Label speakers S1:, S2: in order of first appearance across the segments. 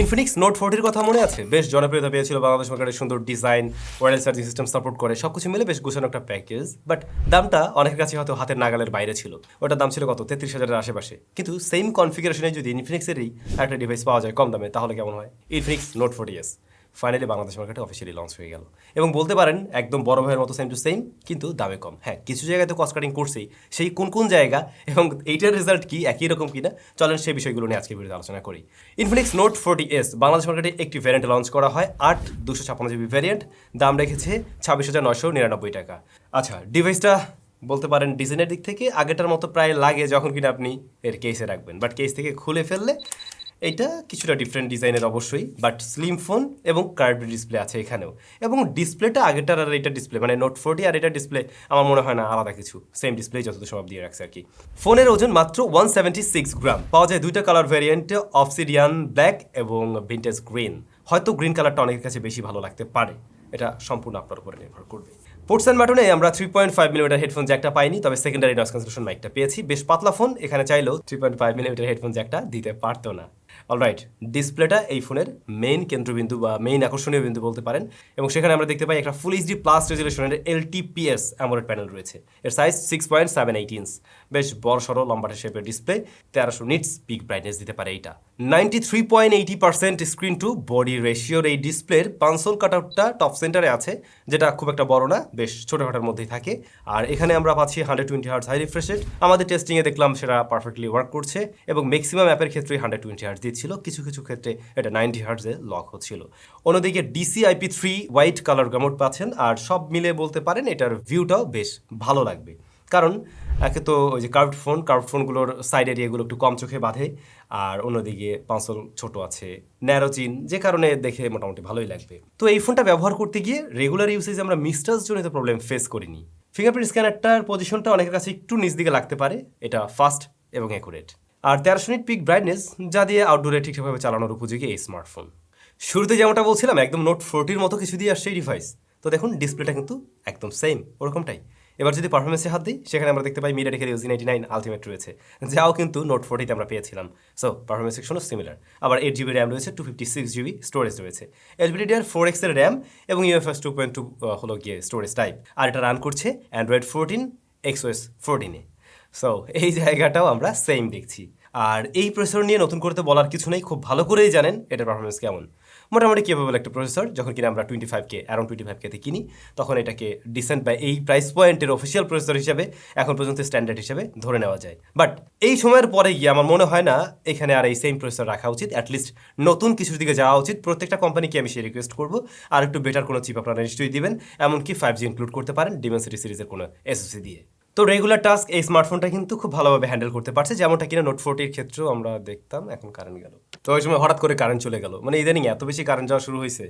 S1: Infinix note ফোরটির কথা মনে আছে? বেশ জনপ্রিয়তা পেয়েছিল বাংলাদেশ মার্কেটের সুন্দর design wireless charging system support করে সব কিছু মিলে বেশ গুছানো একটা প্যাকেজ বাট দামটা অনেকের কাছে হয়তো হাতের নাগালের বাইরে ছিল। ওটার দাম ছিল কত? তেত্রিশ হাজারের আশেপাশে। কিন্তু সেম কনফিগারেশনে যদি ইনফিনিক্সেরই একটা ডিভাইস পাওয়া যায় কম দামে, তাহলে কেমন হয়? Infinix note forty S finally Bangladesh মার্কেটে অফিসিয়ালি লঞ্চ হয়ে গেল। এবং বলতে পারেন, একদম বড় ভাইয়ের মতো সেম টু সেম কিন্তু দামে কম। হ্যাঁ কিছু জায়গায় তো কস্ট কাটিং করছেই। সেই কোন কোন জায়গা এবং এইটার রেজাল্ট কি, একই রকম কিনা, চলেন সেই বিষয়গুলো নিয়ে আজকের ভিডিওতে আলোচনা করি। Infinix note forty S Bangladesh মার্কেটে একটি ভ্যারিয়েন্ট লঞ্চ করা হয়, আট দুশো ছাপ্পান্ন জিবি ভ্যারিয়েন্ট দাম রেখেছে ছাব্বিশ হাজার নয়শো নিরানব্বই টাকা। আচ্ছা ডিভাইসটা বলতে পারেন ডিজাইনের দিক থেকে আগেটার মতো প্রায় লাগে যখন কিনা আপনি এর কেসে রাখবেন। বাট কেস থেকে খুলে ফেললে এইটা কিছুটা ডিফারেন্ট ডিজাইনের অবশ্যই বাট স্লিম ফোন এবং কার্ভ ডিসপ্লে আছে এখানেও। এবং ডিসপ্লেটা আগেরটার আর এটা ডিসপ্লে মানে নোট ফোরটি আর এটা ডিসপ্লে আমার মনে হয় না আলাদা কিছু। সেম ডিসপ্লে যতদূর সব দিয়ে রাখছে আর কি ফোনের ওজন মাত্র ওয়ান সেভেন্টি সিক্স গ্রাম পাওয়া যায় দুইটা কালার ভ্যারিয়েন্টে অফসিডিয়ান ব্ল্যাক এবং ভিন্টেজ গ্রিন হয়তো গ্রিন কালারটা অনেকের কাছে বেশি ভালো লাগতে পারে। এটা সম্পূর্ণ আপনার উপরে নির্ভর করবে। পোর্টস অ্যান্ড বাটনে আমরা three point five millimetre headphone জ্যাকটা পাইনি, তবে সেকেন্ডারি নয়েস ক্যান্সেলেশন মাইকটা পেয়েছি। বেশ পাতলা ফোন এখানে চাইলেও three point five millimetre headphone জ্যাকটা দিতে পারতো না। অলরাইট ডিসপ্লেটা এই ফোনের মেইন কেন্দ্রবিন্দু বা মেইন আকর্ষণীয় বিন্দু বলতে পারেন এবং সেখানে আমরা দেখতে পাই একটা ফুল এইচডি প্লাস রেজুলেশনের এলটিপিএস অ্যামোলেড প্যানেল রয়েছে। এর size six point seven eight inch বেশ বড় সড়ো লম্বাটে শেপের ডিসপ্লে তেরোশো নিটস পিক ব্রাইটনেস দিতে পারে এইটা। Ninety three point eighty percent screen to body রেশিওর এই ডিসপ্লের পানসোল কাটআউটটা টপ সেন্টারে আছে, যেটা খুব একটা বড় না, বেশ ছোটোখাটোর মধ্যেই থাকে। আর এখানে আমরা পাচ্ছি hundred twenty hertz high refreshed আমাদের টেস্টিংয়ে দেখলাম সেটা পারফেক্টলি ওয়ার্ক করছে এবং ম্যাক্সিমাম অ্যাপের ক্ষেত্রে হান্ড্রেড টোয়েন্টি হার্টস দিচ্ছিল কিছু কিছু ক্ষেত্রে এটা নাইনটি হার্টসে লক হচ্ছিল। অন্যদিকে DC IP three white colour gamut পাচ্ছেন, আর সব মিলে বলতে পারেন এটার ভিউটাও বেশ ভালো লাগবে। কারণ একে তো ওই যে কার্ভড ফোন কার্ভড ফোনগুলোর সাইড এরিয়াগুলো একটু কম চোখে বাঁধে, আর অন্যদিকে পাঁচল ছোট আছে ন্যারো চিন যে কারণে দেখে মোটামুটি ভালোই লাগবে। তো এই ফোনটা ব্যবহার করতে গিয়ে রেগুলার ইউসেজ আমরা জনিত প্রবলেম ফেস করিনি। ফিঙ্গারপ্রিন্ট স্ক্যানারটার পজিশনটা অনেকের কাছে একটু নিচ দিকে লাগতে পারে, এটা ফাস্ট এবং অ্যাকুরেট আর তেরোশো মিনিট পিক ব্রাইটনেস যা দিয়ে আউটডোরে ঠিকঠাকভাবে চালানোর উপযোগী এই স্মার্টফোন শুরুতে যেমনটা বলছিলাম, একদম নোট ফোরটির মতো কিছু দিয়ে আসছে এই ডিভাইস তো দেখুন ডিসপ্লেটা কিন্তু একদম সেম ওরকমটাই। এবার যদি পারফরমেন্সে হাত দিই, সেখানে আমরা দেখতে পাই মিডিয়াটেকের ইউজি নাইনটি নাইন আলটিমেট রয়েছে, যাও কিন্তু নোট ফোরটিতে আমরা পেয়েছিলাম। সো পারফরমেন্স সেকশনও সিমিলার আবার এইট জিবি র্যাম রয়েছে two fifty six GB storage রয়েছে এলবিডিআর ফোর এক্সের র্যাম এবং ইউএফএস টু পয়েন্ট টু হলো গিয়ে স্টোরেজ টাইপ আর এটা রান করছে অ্যান্ড্রয়েড ফোরটিন এক্সওএস ফোরটিনে সো এই জায়গাটাও আমরা সেম দেখছি। আর এই প্রসেসর নিয়ে নতুন করতে বলার কিছু নেই, খুব ভালো করেই জানেন এটার পারফরমেন্স কেমন। মোটামুটি কেবল একটা প্রসেসর যখন কিনা আমরা twenty five K around twenty five কেতে কিনি, তখন এটাকে ডিসেন্ট বা এই প্রাইস পয়েন্টের অফিসিয়াল প্রসেসর হিসেবে, এখন পর্যন্ত স্ট্যান্ডার্ড হিসেবে ধরে নেওয়া যায়। বাট এই সময়ের পরে গিয়ে আমার মনে হয় না, এখানে আর এই সেম প্রসেসর রাখা উচিত অ্যাটলিস্ট নতুন কিছুর দিকে যাওয়া উচিত। প্রত্যেকটা কোম্পানিকে আমি সেই রিকোয়েস্ট করব, আর একটু বেটার কোনো চিপ আপনারা নিশ্চয়ই দিবেন, এমনকি ফাইভ জি ইনক্লুড করতে পারেন ডিমেন্সিটি সিরিজের কোনো এসওসি দিয়ে। তো রেগুলার টাস্ক এই স্মার্টফোনটা কিন্তু খুব ভালোভাবে হ্যান্ডেল করতে পারছে, যেমনটা কিনা নোট ফোরটির ক্ষেত্রেও আমরা দেখতাম, এখন কারেন্ট গেল। তো ওই সময় হঠাৎ করে কারেন্ট চলে গেল। মানে ইদানিং এত বেশি কারেন্ট যাওয়া শুরু হয়েছে।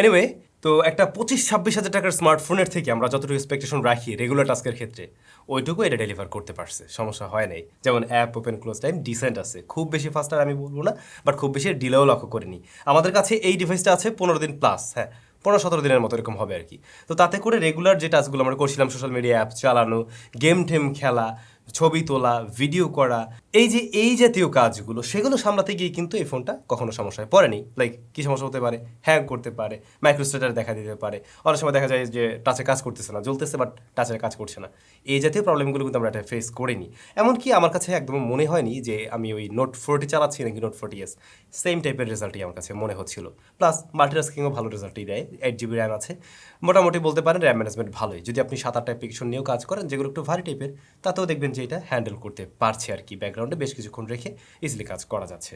S1: এনিওয়ে তো একটা পঁচিশ ছাব্বিশ হাজার টাকার স্মার্টফোনের থেকে আমরা যতটুকু এক্সপেকটেশন রাখি রেগুলার টাস্কের ক্ষেত্রে ওইটুকু এটা ডেলিভার করতে পারছে। সমস্যা হয় নাই। যেমন app open close time decent আছে। খুব বেশি ফাস্ট আর আমি বলব না বাট খুব বেশি ডিলেও লক্ষ্য করিনি। আমাদের কাছে এই ডিভাইসটা আছে পনেরো দিন প্লাস হ্যাঁ। পনেরো সতেরো দিনের মতো এরকম হবে আর কি। তো তাতে করে রেগুলার যে টাস্কগুলো আমরা করছিলাম সোশ্যাল মিডিয়া অ্যাপ চালানো গেম টেম খেলা ছবি তোলা ভিডিও করা, এই যে, এই জাতীয় কাজগুলো, সেগুলো সামলাতে গিয়ে কিন্তু এই ফোনটা কখনো সমস্যায় পড়েনি। লাইক কী সমস্যা হতে পারে? হ্যাং করতে পারে মাইক্রোস্টেটার দেখা দিতে পারে। অনেক সময় দেখা যায় যে টাচে কাজ করতেছে না, জ্বলতেছে বাট টাচের কাজ করছে না। এই জাতীয় প্রবলেমগুলো কিন্তু আমরা এটা ফেস করিনি। এমনকি আমার কাছে একদম মনে হয়নি যে, আমি ওই নোট ফোরটি চালাচ্ছি নাকি নোট ফোরটি এস সেম টাইপের রেজাল্টই আমার কাছে মনে হচ্ছিল। প্লাস মাল্টিটাস্কিংও ভালো রেজাল্টই দেয় এইট জিবি র্যাম আছে। মোটামুটি বলতে পারেন র্যাম ম্যানেজমেন্ট ভালোই। যদি আপনি সাত আটটা অ্যাপ্লিকেশন নিয়েও কাজ করেন, যেগুলো একটু ভারী টাইপের তাতেও দেখবেন যে এটা হ্যান্ডেল করতে পারছে আর কি ব্যাকগ্রাউন্ডে বেশ কিছুক্ষণ রেখে ইজিলি কাজ করা যাচ্ছে।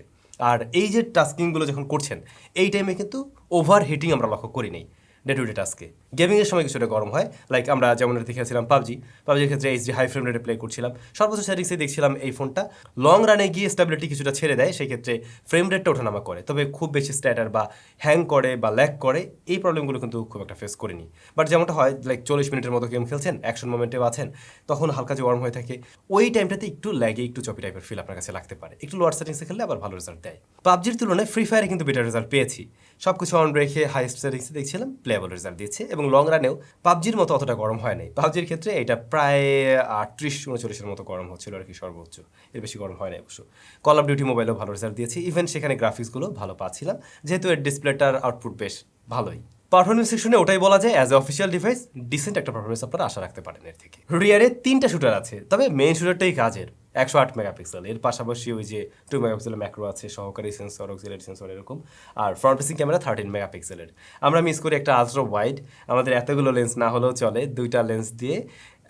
S1: আর এই যে টাস্কিংগুলো যখন করছেন, এই টাইমে কিন্তু ওভার হিটিং আমরা লক্ষ্য করি নেই ডে টু ডে টাস্কে গেমিংয়ের সময় কিছুটা গরম হয়। লাইক আমরা যেমন দেখেছিলাম পাবজি। পাবজির ক্ষেত্রে এইচডি হাই ফ্রেম রেটে প্লে করছিলাম। সর্বোচ্চ সেটিংসে দেখছিলাম এই ফোনটা লং রানে গিয়ে স্টেবিলিটি কিছুটা ছেড়ে দেয়, সেই ক্ষেত্রে ফ্রেম রেটটা ওঠানামা করে। তবে খুব বেশি স্ট্যাটার বা হ্যাং করে বা ল্যাক করে, এই প্রবলেমগুলো কিন্তু খুব একটা ফেস করিনি। বাট যেমনটা হয় লাইক চল্লিশ মিনিটের মতো গেম খেলছেন অ্যাকশন মোমেন্টেও আছেন, তখন হালকা যে ওয়ার্ম হয়ে থাকে, ওই টাইমটাতে একটু ল্যাগে একটু চপি টাইপের ফিল আপনার কাছে লাগতে পারে। একটু লোয়ার সেটিংসে খেললে আবার ভালো রেজাল্ট দেয়। পাবজির তুলনায় ফ্রি ফায়ারে কিন্তু বেটার রেজাল্ট পেয়েছি। সব কিছু অন রেখে হাইস্ট সেটিংসে দেখছিলাম প্লে প্লেবল রেজাল্ট দিচ্ছে এবং লং রানেও পাবজির মতো অতটা গরম হয় নাই। পাবজির ক্ষেত্রে এটা প্রায় আটত্রিশ, উনচল্লিশের মতো গরম হচ্ছিল আর কি সর্বোচ্চ। এর বেশি গরম হয় না অবশ্য। কল অফ ডিউটি মোবাইলেও ভালো রেজাল্ট দিয়েছে। ইভেন সেখানে গ্রাফিক্সগুলো ভালো পাচ্ছিলাম। যেহেতু এর ডিসপ্লেটার আউটপুট বেশ ভালোই। পারফরমেন্স সেকশনে ওটাই বলা যায় as a official device decent একটা পারফরমেন্স আপনারা আশা রাখতে পারেন এর থেকে। রিয়ারে তিনটা শুটার আছে, তবে মেইন শুটারটাই কাজের। একশো আট মেগাপিক্সেল। এর পাশাপাশি ওই যে টু মেগাপিক্সেলের ম্যাক্রো আছে, সহকারী সেন্সর অক্সিলারি সেন্সর এরকম। আর ফ্রন্ট ফেসিং ক্যামেরা থার্টিন মেগাপিক্সেলের। আমরা মিস করি একটা আলট্রা ওয়াইড আমাদের এতগুলো লেন্স না হলেও চলে। দুইটা লেন্স দিয়ে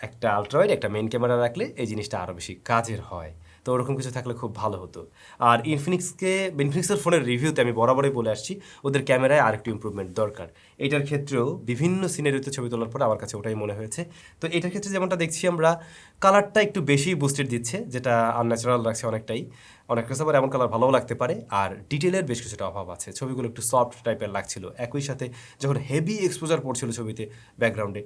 S1: একটা আলট্রা ওয়াইড একটা মেন ক্যামেরা রাখলে এই জিনিসটা আরও বেশি কাজের হয়। তো ওরকম কিছু থাকলে খুব ভালো হতো। আর ইনফিনিক্সকে ইনফিনিক্সের ফোনের রিভিউতে আমি বরাবরই বলে আসছি, ওদের ক্যামেরায় আরেকটু ইম্প্রুভমেন্ট দরকার। এটার ক্ষেত্রেও বিভিন্ন সিনারিতে ছবি তোলার পর আমার কাছে ওটাই মনে হয়েছে। তো এটার ক্ষেত্রে যেমনটা দেখছি আমরা কালারটা একটু বেশি বুস্টেড দিচ্ছে, যেটা আনন্যাচারাল লাগছে অনেকটাই। অনেক আবার এমন কালার ভালোও লাগতে পারে। আর ডিটেলের বেশ কিছুটা অভাব আছে। ছবিগুলো একটু সফট টাইপের লাগছিল। একই সাথে যখন হেভি এক্সপোজার পড়ছিল ছবিতে ব্যাকগ্রাউন্ডে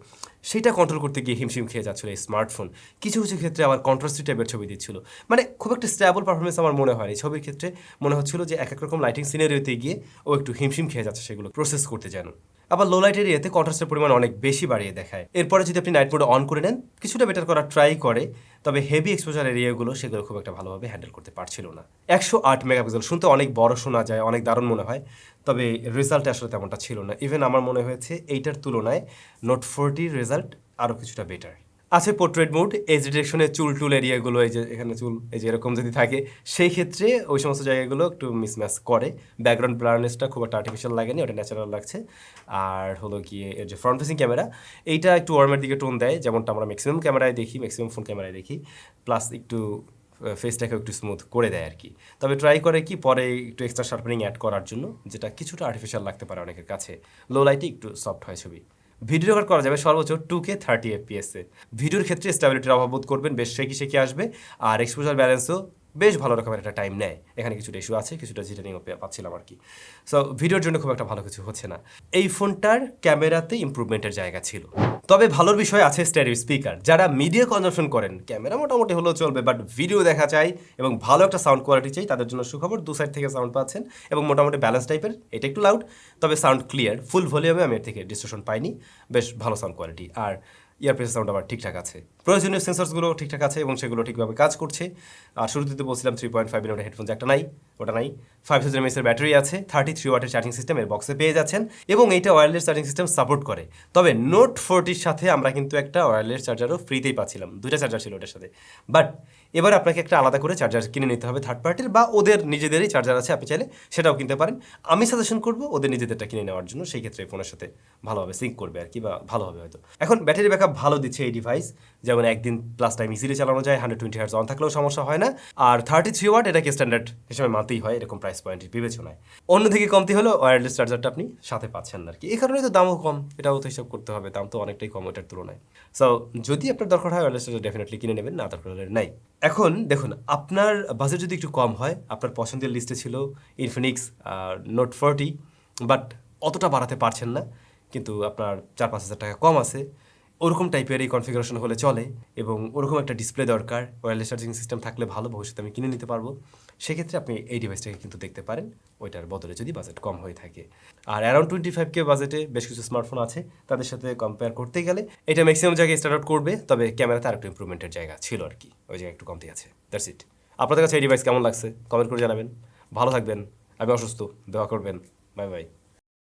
S1: সেটা কন্ট্রোল করতে গিয়ে হিমশিম খেয়ে যাচ্ছিল এই স্মার্টফোন কিছু কিছু ক্ষেত্রে আবার কন্ট্রাস্টি টাইপের ছবি দিচ্ছিল। মানে খুব একটা স্ট্যাবল পারফরমেন্স আমার মনে হয় এই ছবির ক্ষেত্রে মনে হচ্ছিল যে এক এক রকম লাইটিং সিনারিওতে গিয়ে ও একটু হিমশিম খেয়ে যাচ্ছে সেগুলো প্রসেস করতে জানো আবার লো লাইট এরিয়াতে কন্ট্রাস্টের পরিমাণ অনেক বেশি বাড়িয়ে দেখায়। এরপরে যদি আপনি নাইট মোডে অন করে নেন, কিছুটা বেটার করার ট্রাই করে। তবে হেভি এক্সপোজার এরিয়াগুলো সেগুলো খুব একটা ভালোভাবে হ্যান্ডেল করতে পারছিল না। একশো আট মেগাপিক্সেল শুনতে অনেক বড় শোনা যায়, অনেক দারুণ মনে হয়, তবে রেজাল্ট আসলে তেমনটা ছিল না। ইভেন আমার মনে হয়েছে, এইটার তুলনায় নোট ফোরটির রেজাল্ট আরও কিছুটা বেটার আছে পোর্ট্রেট মোড এই যে ডিরেকশনে চুল, টুল এরিয়াগুলো, এই যে এখানে চুল, এই যে এরকম যদি থাকে, সেই ক্ষেত্রে ওই সমস্ত জায়গাগুলো একটু মিসম্যাচ করে। ব্যাকগ্রাউন্ড ব্লারনেসটা খুব একটা আর্টিফিশিয়াল লাগেনি, ওটা ন্যাচারাল লাগছে। আর হলো গিয়ে এর যে ফ্রন্ট ফেসিং ক্যামেরা এইটা একটু ওয়ার্মের দিকে টোন দেয়, যেমনটা আমরা ম্যাক্সিমাম ক্যামেরায় দেখি ম্যাক্সিমাম ফোন ক্যামেরায় দেখি। প্লাস একটু ফেসটাকে একটু স্মুথ করে দেয় আর কি তবে ট্রাই করে কি, পরে একটু এক্সট্রা শার্পেনিং অ্যাড করার জন্য, যেটা কিছুটা আর্টিফিশিয়াল লাগতে পারে অনেকের কাছে। লো লাইটে একটু সফট হয় ছবি। ভিডিও রেকর্ড করা যাবে সর্বোচ্চ টু কে থার্টি এফপিএসে ভিডিওর ক্ষেত্রে স্টেবিলিটির অভাব বোধ করবেন, বেশ শেখি শেখি আসবে। আর এক্সপোজার ব্যালেন্সও বেশ ভালো রকমের একটা টাইম নেয়। এখানে কিছুটা ইস্যু আছে, কিছুটা জিটারিংও পাচ্ছিলাম আর কি। সো ভিডিওর জন্য খুব একটা ভালো কিছু হচ্ছে না। এই ফোনটার ক্যামেরাতে ইম্প্রুভমেন্টের জায়গা ছিল। তবে ভালোর বিষয় আছে স্টেরিও স্পিকার যারা মিডিয়া কনজামশন করেন ক্যামেরা মোটামুটি হলেও চলবে বাট ভিডিও দেখা চাই এবং ভালো একটা সাউন্ড কোয়ালিটি চাই, তাদের জন্য সুখবর, দু সাইড থেকে সাউন্ড পাচ্ছেন এবং মোটামুটি ব্যালেন্স টাইপের এটা একটু লাউড তবে সাউন্ড ক্লিয়ার ফুল ভলিউমে আমি এর থেকে ডিস্ট্রেশন পাইনি। বেশ ভালো সাউন্ড কোয়ালিটি আর ইয়ারপ্রেস সাউন্ড আবার ঠিকঠাক আছে। প্রয়োজনীয় সেন্সার্সগুলো ঠিকঠাক আছে এবং সেগুলো ঠিকভাবে কাজ করছে। আর শুরুতে বলছিলাম থ্রি পয়েন্ট ফাইভ মিনিটের হেডফোন একটা নাই, ওটা নাই। ফাইভ থাউজেন্ড এমএসের ব্যাটারি আছে থার্টি থ্রি ওয়াটের চার্জিং সিস্টেম এর বক্সে পেয়ে যাচ্ছেন এবং এইটা ওয়্যারলেস চার্জিং সিস্টেম সাপোর্ট করে। তবে নোট ফোরটির সাথে আমরা কিন্তু একটা ওয়্যারলেস চার্জারও ফ্রিতেই পাচ্ছিলাম, দুইটা চার্জার ছিল ওটার সাথে। বাট এবার আপনাকে একটা আলাদা করে চার্জার কিনে নিতে হবে থার্ড পার্টির বা ওদের নিজেদেরই চার্জার আছে আপনি চাইলে সেটাও কিনতে পারেন। আমি সাজেশন করব ওদের নিজেদেরটা কিনে নেওয়ার জন্য, সেই ক্ষেত্রে ফোনের সাথে ভালোভাবে সিঙ্ক করবে আর কি বা ভালো হবে হয়তো। এখন ব্যাটারি ব্যাকআপ ভালো দিচ্ছে এই ডিভাইস যেমন একদিন প্লাস টাইম ইজিলি চালানো যায় হান্ড্রেড টোয়েন্টি হার্স অন থাকলেও সমস্যা হয় না। আর থার্টি থ্রি ওয়াট এটাকে স্ট্যান্ডার্ড হিসেবে মানতেই হয়, এরকম প্রাইস পয়েন্টের বিবেচনায়। অন্য অন্যদিকে কমতি হলো ওয়্যারলেস চার্জারটা আপনি সাথে পাচ্ছেন আর কি। এই কারণে তো দামও কম, এটাও তো হিসাব করতে হবে, দাম তো অনেকটাই কম ওটার তুলনায়। সো যদি আপনার দরকার হয় ওয়্যারলেস চার্জার ডেফিনেটলি কিনে নেবেন, না দরকার নাই। এখন দেখুন, আপনার বাজেট যদি একটু কম হয়, আপনার পছন্দের লিস্টে ছিল ইনফিনিক্স নোট ফোরটি বাট অতটা বাড়াতে পারছেন না, কিন্তু আপনার চার পাঁচ হাজার টাকা কম আছে। ওরকম টাইপের এই কনফিগারেশন হলে চলে এবং ওরকম একটা ডিসপ্লে দরকার ওয়্যারলেস চার্জিং সিস্টেম থাকলে ভালো, ভবিষ্যতে আমি কিনে নিতে পারব। সেক্ষেত্রে আপনি এই ডিভাইসটাকে কিন্তু দেখতে পারেন, ওইটার বদলে যদি বাজেট কম হয়ে থাকে। আর অ্যারাউন্ড টোয়েন্টি ফাইভ কে বাজেটে বেশ কিছু স্মার্টফোন আছে, তাদের সাথে কম্পেয়ার করতে গেলে এটা ম্যাক্সিমাম জায়গায় স্টার্ট আউট করবে, তবে ক্যামেরাতে আরেকটু ইম্প্রুভমেন্টের জায়গা ছিল আর কি, ওই জায়গায় একটু কমতি আছে। দ্যাটস ইট আপনাদের কাছে এই ডিভাইস কেমন লাগছে? কমেন্ট করে জানাবেন। ভালো থাকবেন, আমি অসুস্থ, দোয়া করবেন। Bye bye